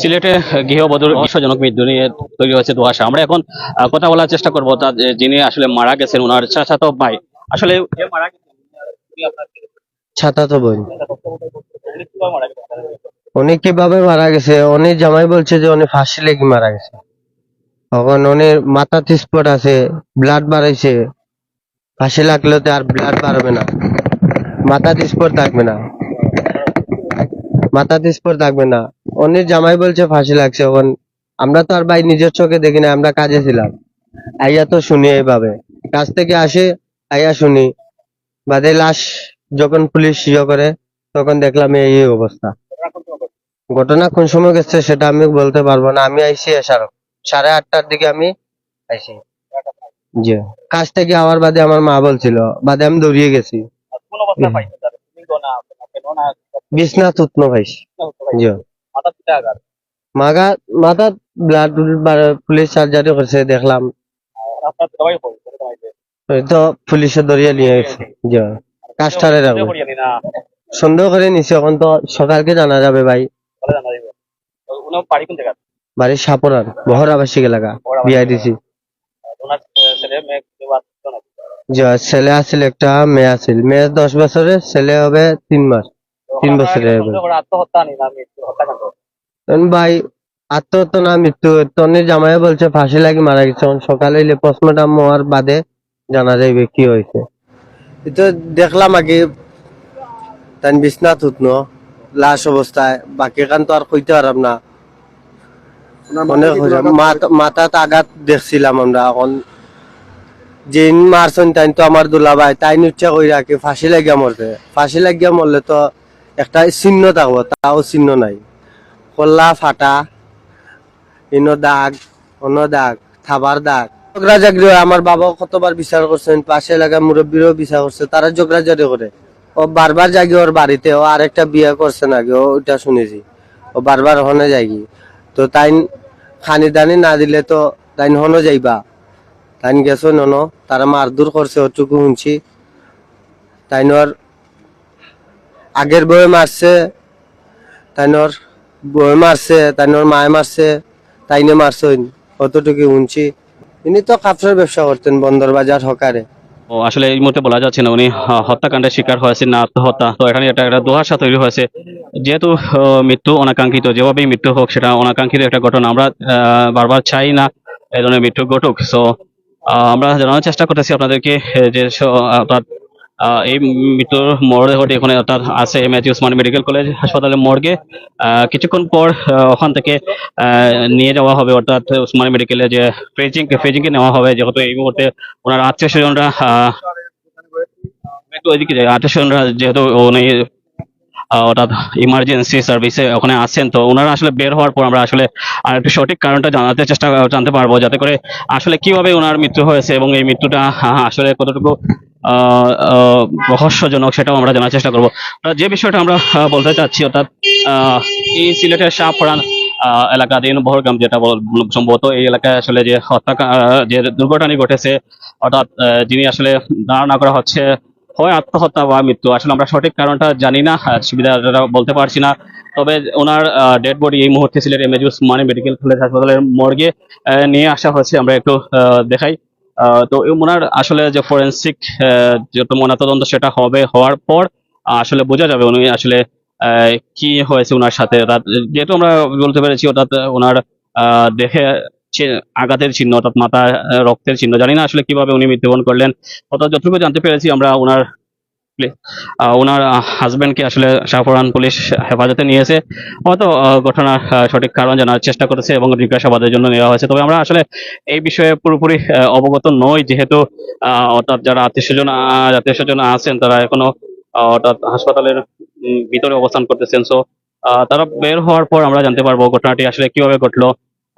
সিলেটে গৃহবধূর বিশ্বজনক মৃত্যু নিয়ে তৈরি হয়েছে ধোয়াশা আমরা এখন কথা বলার চেষ্টা করব তার যিনি আসলে মারা গেছেন ওনার চাচাতো ভাই। আসলে যে মারা উনি আপনার কে? ছাতা তো বোন। উনি কীভাবে মারা গেছে? উনি জামাই বলছে যে উনি ফাঁসি লেগে মারা গেছে। তখন উনি মাথাতে স্পট আছে ব্লাড বাড়াইছে। ফাঁসি লাগলে তো আর ব্লাড বাড়বে না। মাথাতে স্পট থাকবে না। মাথাতে স্পট থাকবে না। উনি জামাই বলছে, ফাঁসি লাগছে তখন আমরা তো আর ভাই নিজের চোখে দেখি না, আমরা কাজে ছিলাম। আইয়া তো শুনি এইভাবে। কাজ থেকে আসে, আইয়া শুনি। বাদে লাশ যখন পুলিশ ইয়ে করে, তখন দেখলাম এই অবস্থা। ঘটনা কোন সময় গেছে সেটা আমি বলতে পারব না। আমি আইসি এসার, সাড়ে আটটার দিকে আমি আইসি জি। কাজ থেকে আওয়ার বাদে আমার মা বলছিল, বাদে আমি দৌড়িয়ে গেছি। কোন অবস্থা হুম। পাইছেন তার? তুমি তো না, কেন না, বিছনা তুতনো ভাইছি জি। মাগা মাথা ব্লাড পুলিশ সার্জারি করছে দেখলাম তো পুলিশে ধরিয়ে নিয়ে গেছে জি কাস্টারে রাখব সন্দেহ করে নিছে এখন তো সকালকে জানা যাবে ভাই। বাড়ি সাপরান বহর আবাসিক এলাকা বিআইডিসি ছেলে আছিল একটা মেয়ে আছিল মেয়ে দশ বছরের ছেলে হবে তিন মাস তিন বছরের আত্মহত্যা ভাই আত্মহত্যা না মৃত্যু। তনি জামাই বলছে ফাঁসি লাগি মারা গেছে। সকালে এলে পোস্টমর্টম হওয়ার বাদে জানা যাইবে কি হয়েছে। তো দেখলাম আগে তাই বিছনা তুতনো লাশ অবস্থায়। বাকি কান তো আর কইতে পারলাম না। অনেক মাথাত আঘাত দেখছিলাম আমরা। এখন যে মারছেন তাই তো আমার দুলাভাই। তাই ইচ্ছা কই রাখি ফাঁসি লাগিয়া মরতে ফাঁসি লাগিয়া মরলে তো একটা চিহ্ন থাকব, তাও চিহ্ন নাই। কল্লা ফাটা ইনো দাগ অন্য দাগ, থাবার দাগ। ঝগড়া জাগরি হয়। আমার বাবা কতবার বিচার করছেন পাশে এলাকার মুরব্বীরও বিচার করছে তারা ঝগড়া জারি করে ও বারবার জাগি ওর বাড়িতে ও আরেকটা বিয়ে করছে নাকি ওইটা শুনেছি। ও বারবার হনে যাগি তো তাই খানি দানি না দিলে তো তাই হনো যাইবা? তাই গেছো, নন তারা মারধর করছে ওটুকু শুনছি তাই ওর আগের বয়ে মারছে, তাইনর বই মারছে, তাইনর মায় মারছে, তাইনে মারছেন অতটুকু শুনছি ইনি তো কাপড়ের ব্যবসা করতেন, বন্দর বাজার হকারে। ও, আসলে এই মুহূর্তে বলা যাচ্ছে না উনি হত্যাকাণ্ডের শিকার হয়েছেন না আত্মহত্যা তো এখানে একটা একটা দোহাশা তৈরি হয়েছে। যেহেতু মৃত্যু অনাকাঙ্ক্ষিত, যেভাবেই মৃত্যু হোক, সেটা অনাকাঙ্ক্ষিত একটা ঘটনা। আমরা বারবার চাই না এই ধরনের মৃত্যু ঘটুক। সো আমরা জানানোর চেষ্টা করতেছি আপনাদেরকে যে অর্থাৎ এই মৃত্যুর মরদেহটি এখানে অর্থাৎ আছে ম্যাথিউ উসমানী মেডিকেল কলেজ হাসপাতালের মর্গে। কিছুক্ষণ পর ওখান থেকে নিয়ে যাওয়া হবে অর্থাৎ উসমানী মেডিকেলে যে ফ্রেজিং, ফ্রেজিংকে নেওয়া হবে। যেহেতু এই মুহূর্তে ওনার আত্মীয় স্বজনরা একটু আত্মীয় স্বজনরা যেহেতু উনি অর্থাৎ ইমার্জেন্সি সার্ভিসে ওখানে আছেন, তো ওনারা আসলে বের হওয়ার পর আমরা আসলে আর একটু সঠিক কারণটা জানাতে চেষ্টা, জানতে পারব। যাতে করে আসলে কীভাবে ওনার মৃত্যু হয়েছে এবং এই মৃত্যুটা আসলে কতটুকু রহস্যজনক সেটাও আমরা জানার চেষ্টা করব। যে বিষয়টা আমরা বলতে চাচ্ছি অর্থাৎ এই সিলেটের শাহপুরান আহ, এলাকাধীন বহরগ্রাম যেটা সম্ভবত এই এলাকায় আসলে যে হত্যা যে দুর্ঘটনাটি ঘটেছে অর্থাৎ যিনি আসলে ধারণা করা হচ্ছে হয় আত্মহত্যা বা মৃত্যু। আসলে আমরা সঠিক কারণটা জানি না সুবিধা বলতে পারছি না। তবে ওনার ডেড বডি এই মুহূর্তে Sylhet MAG Osmani medical college হাসপাতালের মর্গে নিয়ে আসা হয়েছে। আমরা একটু দেখাই। তো ওনার আসলে যে ফরেন্সিক যত ময়নাতদন্ত সেটা হবে, হওয়ার পর আসলে বোঝা যাবে উনি আসলে কি হয়েছে ওনার সাথে। যেহেতু আমরা বলতে পেরেছি অর্থাৎ ওনার দেহে আঘাতের চিহ্ন অর্থাৎ মাথা রক্তের চিহ্ন। জানি না আসলে কীভাবে উনি মৃত্যুবরণ করলেন। অর্থাৎ যতটুকু জানতে পেরেছি আমরা ওনার আহ, ওনার হাজবেন্ডকে আসলে শাহপুরান পুলিশ হেফাজতে নিয়েছে। হয়তো ঘটনার সঠিক কারণ জানার চেষ্টা করেছে এবং জিজ্ঞাসাবাদের জন্য নেওয়া হয়েছে। তবে আমরা আসলে এই বিষয়ে পুরোপুরি অবগত নই। যেহেতু অর্থাৎ যারা আত্মীয় স্বজন আত্মীয় স্বজন আছেন তারা এখনও অর্থাৎ হাসপাতালের ভিতরে অবস্থান করতেছেন। সো তারা বের হওয়ার পর আমরা জানতে পারব ঘটনাটি আসলে কীভাবে ঘটলো।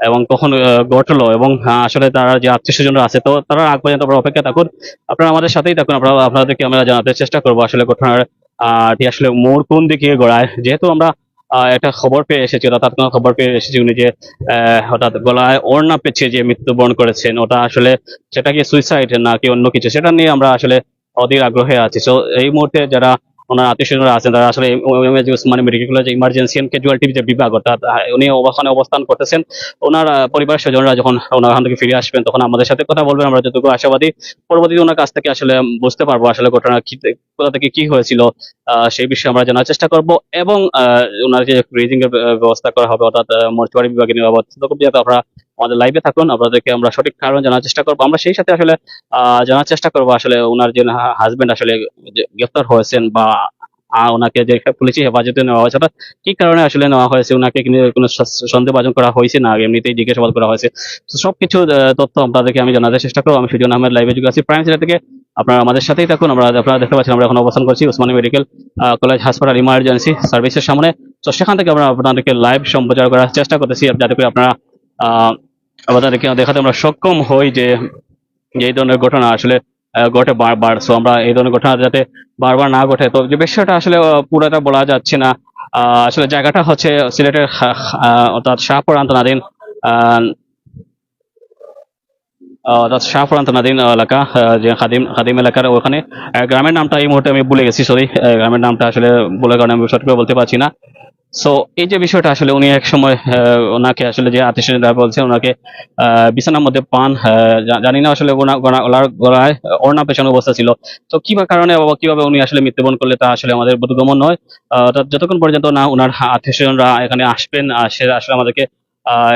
এবং কখন ঘটলো এবং আসলে তারা যে আত্মীয় স্বজনরা আছে তো তারা আগ পর্যন্ত আপনারা অপেক্ষা থাকুন। আপনারা আমাদের সাথেই থাকুন আমরা আপনাদেরকে আমরা জানাতে চেষ্টা করব আসলে ঘটনার আহ, আসলে মোড় কোন দিকে গড়ায়। যেহেতু আমরা একটা খবর পেয়ে এসেছি অর্থাৎ কোনো খবর পেয়ে এসেছি উনি যে হঠাৎ গলায় ওড়না পেঁচিয়ে যে মৃত্যুবরণ করেছেন ওটা আসলে সেটা কি সুইসাইড নাকি অন্য কিছু সেটা নিয়ে আমরা আসলে অধীর আগ্রহে আছি। তো এই মুহূর্তে যারা ওনার আত্মীয় স্বজনরা আছেন, তারা আসলে MAG Osmani medical college emergency and casualty যে বিভাগ, অর্থাৎ উনি ওখানে অবস্থান করতেছেন। ওনার পরিবারের স্বজনরা যখন ওনার ওখান থেকে ফিরে আসবেন, তখন আমাদের সাথে কথা বলবেন, আমরা যতটুকু আশাবাদী। পরবর্তীতে ওনার কাছ থেকে আসলে বুঝতে পারব আসলে ঘটনা কি, কোথা থেকে কি হয়েছিল সেই বিষয়ে আমরা জানার চেষ্টা করব। এবং ওনার যে ব্রিজিং এর ব্যবস্থা করা হবে, অর্থাৎ মর্চুয়ারি বিভাগে নেওয়া হবে আপনারা আমাদের লাইভে থাকুন, আপনাদেরকে আমরা সঠিক কারণ জানার চেষ্টা করব। আমরা সেই সাথে আসলে জানার চেষ্টা করব আসলে ওনার যে হাজবেন্ড আসলে গ্রেফতার হয়েছেন বা ওনাকে যে পুলিশি হেফাজতে নেওয়া হয়েছে কি কারণে আসলে নেওয়া হয়েছে ওনাকে কোনো সন্দেহভাজন করা হয়েছে না? এমনিতেই জিজ্ঞাসাবাদ করা হয়েছে। তো সবকিছু তথ্য আপনাদেরকে আমি জানাতে চেষ্টা করব। আমি সুজন আহমেদ লাইভে যুগে আছি। প্রাইম সিটি থেকে আপনারা আমাদের সাথেই থাকুন। আমরা আপনারা দেখতে পাচ্ছেন, আমরা এখন অবস্থান করছি উসমানী মেডিকেল কলেজ, হাসপাতাল ইমার্জেন্সি সার্ভিসের সামনে। তো সেখান থেকে আমরা আপনাদেরকে লাইভ সম্প্রচার করার চেষ্টা করতেছি। যাতে করে আপনারা আহ, আপনাদেরকে দেখাতে আমরা সক্ষম হই যে এই ধরনের ঘটনা আসলে ঘটে বারবার। সো আমরা এই ধরনের ঘটনা যাতে বারবার না ঘটে। তো যে বিষয়টা আসলে পুরোটা বলা যাচ্ছে না। আসলে জায়গাটা হচ্ছে সিলেটের অর্থাৎ শাহপুর আন্তনাদিন আহ, আহ, অর্থাৎ এলাকা যে খাদিম খাদিম এলাকার ওখানে। গ্রামের নামটা এই মুহূর্তে আমি ভুলে গেছি সরি গ্রামের নামটা আসলে বলে কারণে আমি সঠিক করে বলতে পারছি না। সো এই যে বিষয়টা আসলে উনি এক সময় ওনাকে আসলে যে আত্মীয় বলছে, ওনাকে বিছানার মধ্যে পান জানি না আসলে ওনা- ওনা- ওনার গলায় ওড়না পেছানো অবস্থা ছিল। তো কি কারণে কীভাবে উনি আসলে মৃত্যুবরণ করলে তা আসলে আমাদের বোধগম্য নয়। যতক্ষণ পর্যন্ত না ওনার আত্মীয় এখানে আসবেন সে আসলে আমাদেরকে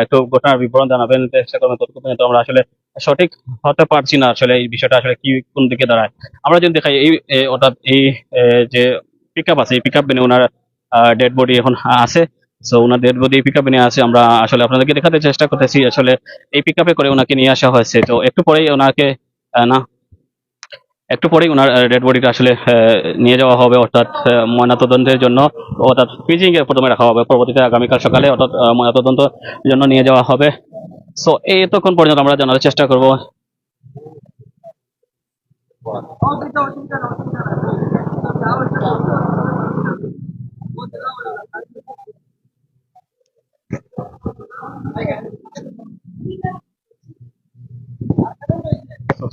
একটু ঘটনার বিবরণ জানাবেন চেষ্টা করবেন ততক্ষণ পর্যন্ত আমরা আসলে সঠিক হতে পারছি না আসলে এই বিষয়টা আসলে কি, কোন দিকে দাঁড়ায়। আমরা যদি দেখাই এই অর্থাৎ এই যে পিক আপ আছে, এই পিক আপ বেনে ওনার ডেড বডি এখন আছে। সো ওনার ডেড বডি পিক নিয়ে আসে। আমরা আসলে আপনাদেরকে দেখাতে চেষ্টা করতেছি, আসলে এই পিক করে ওনাকে নিয়ে আসা হয়েছে। তো, একটু পরেই ওনাকে না, একটু পরেই ওনার ডেড বডিটা আসলে নিয়ে যাওয়া হবে, অর্থাৎ ময়নাতদন্তের জন্য। অর্থাৎ এ প্রথমে রাখা হবে। পরবর্তীতে আগামীকাল সকালে, অর্থাৎ ময়নাতদন্তের জন্য নিয়ে যাওয়া হবে। সো এতক্ষণ পর্যন্ত আমরা জানার চেষ্টা করব।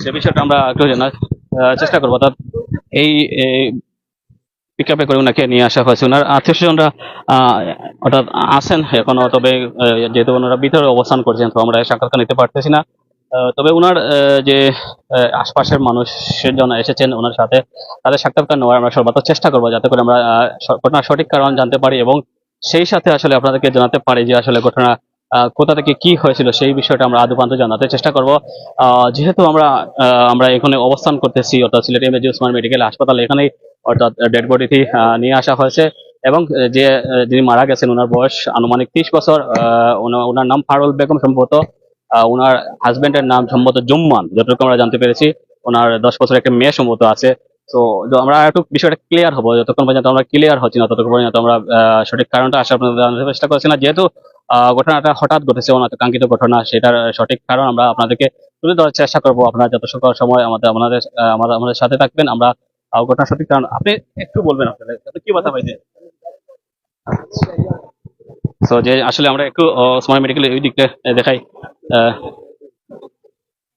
সে বিষয়টা আমরা একটু জানার চেষ্টা করব। অর্থাৎ এই পিক আপে করে ওনাকে নিয়ে আসা হয়েছে। ওনার আত্মীয় স্বজনরা অর্থাৎ আছেন এখনও, তবে যেহেতু ওনারা ভিতরে অবস্থান করছেন, তো আমরা সাক্ষাৎকার নিতে পারতেছি না। তবে ওনার যে আশপাশের মানুষের জন্য এসেছেন ওনার সাথে, তাদের সাক্ষাৎকার নেওয়ার আমরা সর্বাত্মক চেষ্টা করব যাতে করে আমরা ঘটনার সঠিক কারণ জানতে পারি এবং সেই সাথে আসলে আপনাদেরকে জানাতে পারি যে আসলে ঘটনা কোথা থেকে কি হয়েছিল সেই বিষয়টা আমরা আদুপান্ত জানাতে চেষ্টা করব। যেহেতু আমরা আমরা এখানে অবস্থান করতেছি, অর্থাৎ সিলেট এমএজি উসমান মেডিকেল হাসপাতাল এখানেই, অর্থাৎ ডেড বডিটি নিয়ে আসা হয়েছে এবং যে যিনি মারা গেছেন ওনার বয়স আনুমানিক ত্রিশ বছর ওনার নাম ফারুল বেগম সম্ভবত। ওনার হাজবেন্ডের নাম সম্ভবত জুম্মান, যতটুকু আমরা জানতে পেরেছি ওনার দশ বছর একটা মেয়ে সম্ভবত আছে। তো আমরা একটু বিষয়টা ক্লিয়ার হব, যতক্ষণ পর্যন্ত আমরা ক্লিয়ার হচ্ছি না, ততক্ষণ পর্যন্ত আমরা সঠিক কারণটা আসলে আপনাদের জানাতে চেষ্টা করছি না। যেহেতু ঘটনাটা হঠাৎ ঘটেছে, ওনার কাঙ্ক্ষিত ঘটনা, সেটার সঠিক কারণ আমরা আপনাদেরকে তুলে ধরার চেষ্টা করব। আপনারা যত সকল সময় আমাদের আমাদের আমাদের সাথে থাকবেন, আমরা ঘটনার সঠিক কারণ, আপনি একটু বলবেন আসলে আপনি কি কথা পাইছেন তো যে আসলে আমরা একটু ওসমান মেডিকেল ওই দিকটা দেখাই।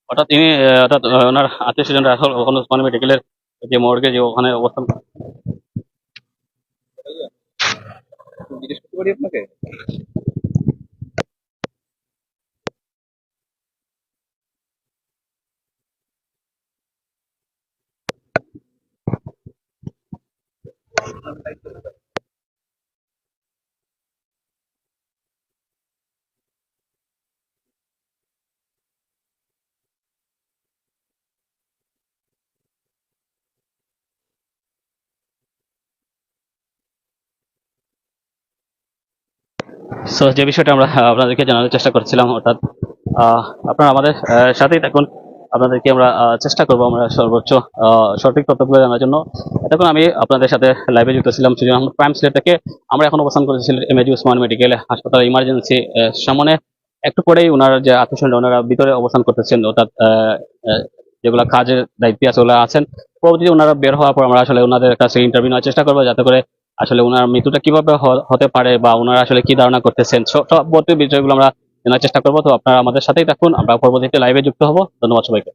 অর্থাৎ তিনি অর্থাৎ ওনার আত্মীয় স্বজনরা এখন ওখানে ওসমান মেডিকেলের যে মর্গে যে ওখানে অবস্থান পারি আপনাকে সো যে বিষয়টা আমরা আপনাদেরকে জানানোর চেষ্টা করছিলাম, অর্থাৎ আপনারা আমাদের সাথেই থাকুন। আপনাদেরকে আমরা চেষ্টা করব আমরা সর্বোচ্চ সঠিক তথ্যগুলো জানার জন্য। এতক্ষণ আমি আপনাদের সাথে লাইভে যুক্ত ছিলাম। সুজন আহমদ প্রাইম সিলেট থেকে আমরা এখন অবস্থান করেছি সিলেট এমএজি উসমান মেডিকেল হাসপাতাল ইমার্জেন্সি সামনে একটু পরেই ওনার যে আত্মীয় ওনারা ভিতরে অবস্থান করতেছেন, অর্থাৎ যেগুলো কাজের দায়িত্বে আছে ওগুলো আছেন। পরবর্তীতে ওনারা বের হওয়ার পর আমরা আসলে ওনাদের কাছে ইন্টারভিউ নেওয়ার চেষ্টা করব, যাতে করে আসলে ওনার মৃত্যুটা কীভাবে হতে পারে বা ওনারা আসলে কি ধারণা করতেছেন? সব বিষয়গুলো আমরা জানার চেষ্টা করব। তো আপনারা আমাদের সাথেই থাকুন। আমরা পরবর্তীতে লাইভে যুক্ত হব। ধন্যবাদ সবাইকে।